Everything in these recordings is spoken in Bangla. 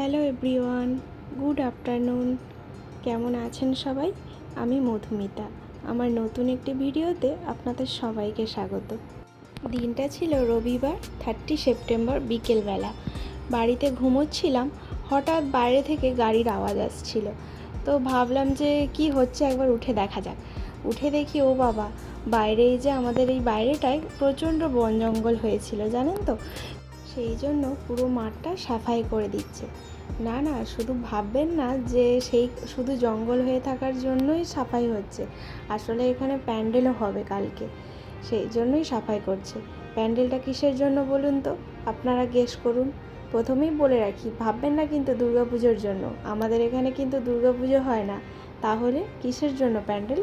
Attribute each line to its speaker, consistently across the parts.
Speaker 1: Hello everyone, good afternoon. কেমন আছেন সবাই? আমি মধুমিতা। আমার নতুন একটি ভিডিওতে আপনাদের সবাইকে স্বাগত। দিনটা ছিল রবিবার থার্টি সেপ্টেম্বর বিকেলবেলা। বাড়িতে ঘুমোচ্ছিলাম, হঠাৎ বাইরে থেকে গাড়ির আওয়াজ আসছিল। তো ভাবলাম যে কি হচ্ছে একবার উঠে দেখা যাক। উঠে দেখি, ও বাবা বাইরে যে আমাদের এই বাইরেটায় প্রচণ্ড বন জঙ্গল হয়েছিল, জানেন তো? সেই জন্য পুরো মাঠটা সাফাই করে দিচ্ছে। না না, শুধু ভাববেন না যে সেই শুধু জঙ্গল হয়ে থাকার জন্যই সাফাই হচ্ছে। আসলে এখানে প্যান্ডেলও হবে কালকে। সেই জন্যই সাফাই করছে। প্যান্ডেলটা কিসের জন্য বলুন তো? আপনারা গেস করুন। প্রথমেই বলে রাখি, ভাববেন না কিন্তু দুর্গাপুজোর জন্য। আমাদের এখানে কিন্তু দুর্গাপুজো হয় না। তাহলে কিসের জন্য প্যান্ডেল?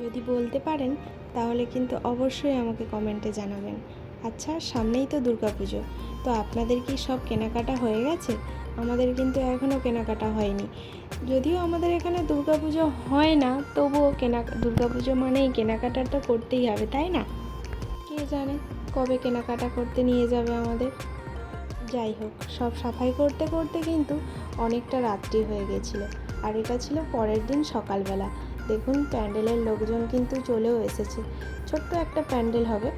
Speaker 1: যদি বলতে পারেন, তাহলে কিন্তু অবশ্যই আমাকে কমেন্টে জানাবেন। আচ্ছা সামনেই তো দুর্গা পুজো তো আপনাদের কি সব কেনাকাটা হয়ে গেছে? আমাদের কিন্তু এখনও কেনাকাটা হয়নি। যদিও আমাদের এখানে দুর্গাপুজো হয় না, তবুও কেনা, দুর্গাপুজো মানেই কেনাকাটা তো করতেই হবে, তাই না? কে জানে কবে কেনাকাটা করতে নিয়ে যাবে আমাদের? যাই হোক, সব সাফাই করতে করতে কিন্তু অনেকটা রাত্রি হয়ে গেছিল। আর এটা ছিল পরের দিন সকালবেলা। দেখুন, প্যান্ডেলের লোকজন কিন্তু চলেও এসেছে। ছোট্ট একটা প্যান্ডেল হবে।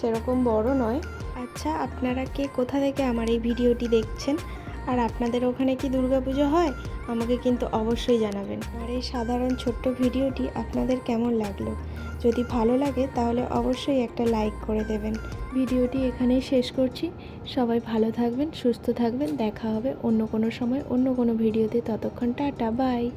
Speaker 1: সেরকম বড় নয়। আচ্ছা আপনারা কে? কোথা থেকে আমার এই ভিডিওটি দেখছেন? আর আপনাদের ওখানে কি দুর্গাপুজো হয়? আমাকে কিন্তু অবশ্যই জানাবেন। আর এই সাধারণ ছোট্ট ভিডিওটি আপনাদের কেমন লাগল? যদি ভালো লাগে, তাহলে অবশ্যই একটা লাইক করে দেবেন। ভিডিওটি এখানেই শেষ করছি। সবাই ভালো থাকবেন, সুস্থ থাকবেন। দেখা হবে অন্য কোনো সময়, অন্য কোনো ভিডিওতে। ততক্ষণ টাটা, বাই।